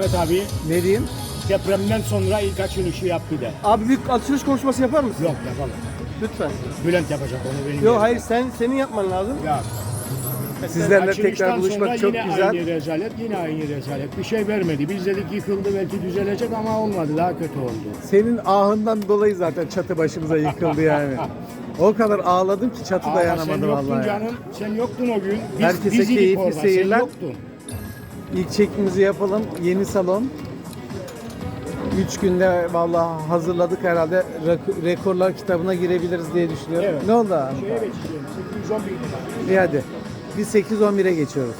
Ahmet abi Ne diyeyim? depremden sonra ilk açılışı yaptı de. Abi büyük açılış konuşması yapar mısın? Yok yapalım. Lütfen. Bülent yapacak onu benim. Yok hayır sen senin yapman lazım. Ya, Sizlerle açılıştan tekrar sonra buluşmak çok yine güzel. aynı rezalet, yine aynı rezalet. Bir şey vermedi. Biz dedik yıkıldı belki düzelecek ama olmadı. Daha kötü oldu. Senin ahından dolayı zaten çatı başımıza yıkıldı yani. O kadar ağladım ki çatı Ama dayanamadı sen yoktun vallahi. canım. Sen yoktun o gün. Biz, Herkese biz idik keyifli orada, seyirler. Sen yoktun. İlk çekimizi yapalım. Yeni salon. 3 günde vallahi hazırladık herhalde. Rekorlar kitabına girebiliriz diye düşünüyorum. Evet. Ne oldu abi? Şeye geçeceğim. 811 lira. İyi hadi. Biz 811'e geçiyoruz.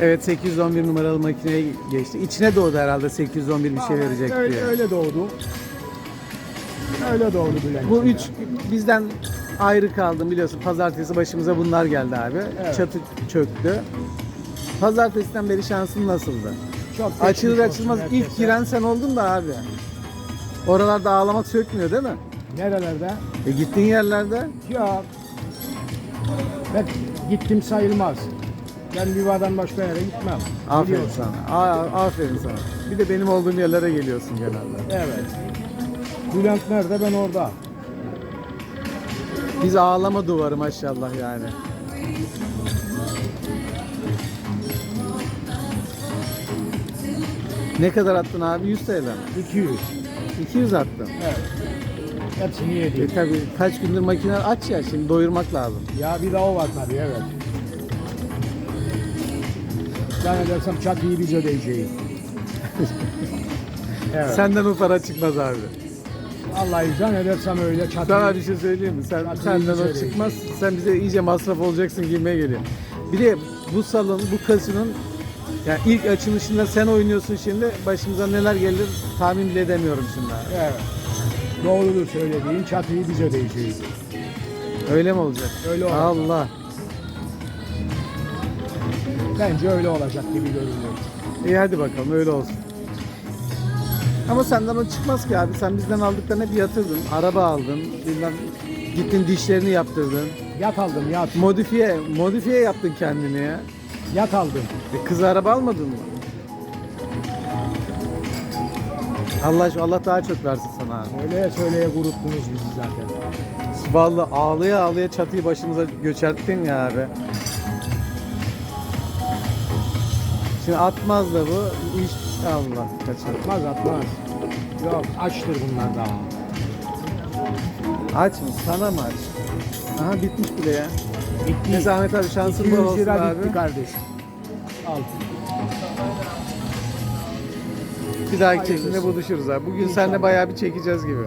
Evet 811 numaralı makineye geçti. İçine doğdu herhalde 811 bir şey verecek öyle, diye. öyle doğdu. Öyle doğdu Bülent. Bu üç bizden ayrı kaldım biliyorsun. Pazartesi başımıza bunlar geldi abi. Evet. Çatı çöktü. Pazartesiden beri şansın nasıldı? Çok geçmiş Açılır olsun açılmaz herkese. ilk giren sen oldun da abi. Oralarda ağlamak sökmüyor değil mi? Nerelerde? E gittiğin yerlerde Ya ben gittim sayılmaz. Ben yuvadan başka yere gitmem. aferin Biliyorsun. sana. A- aferin sana. Bir de benim olduğum yerlere geliyorsun genelde. Evet. Bülent nerede ben orada. Biz ağlama duvarı maşallah yani. Ne kadar attın abi? 100 TL mi? 200. 200 attın. Evet. Hepsini E yedik. tabi kaç gündür makine aç ya şimdi doyurmak lazım. Ya bir de o var tabii evet. Zannedersem çatıyı biz ödeyeceğiz. evet. Senden o para çıkmaz abi. Vallahi zannedersem öyle çatıyı. Sana bir şey söyleyeyim mi? Sen, senden o çıkmaz. Sen bize iyice masraf olacaksın gibime geliyor. Bir de bu salon, bu kasinonun yani ilk açılışında sen oynuyorsun şimdi. Başımıza neler gelir tahmin bile edemiyorum şimdi. abi. Evet. Doğrudur söylediğin çatıyı biz ödeyeceğiz. Öyle mi olacak? Öyle olacak. Allah. Bence öyle olacak gibi görünüyor. İyi hadi bakalım öyle olsun. Ama senden o çıkmaz ki abi. Sen bizden aldıklarını hep yatırdın. Araba aldın. Bilmem gittin dişlerini yaptırdın. Yat aldım yat. Modifiye, modifiye yaptın kendini ya. Yat aldım. E, kız araba almadın mı? Allah Allah daha çok versin sana. abi. Söyleye söyleye kuruttunuz bizi zaten. Vallahi ağlaya ağlaya çatıyı başımıza göçerttin ya abi. Şimdi atmaz da bu. iş Allah kaçar. Atmaz atmaz. Yok açtır bunlar daha. Aç mı? Sana mı aç? Aha bitmiş bile ya. Bitti. Neyse Ahmet abi şansın bol 200 olsun lira abi. bitti kardeş. Al. Bir dahaki çekimde buluşuruz abi. Bugün seninle bayağı bir çekeceğiz gibi.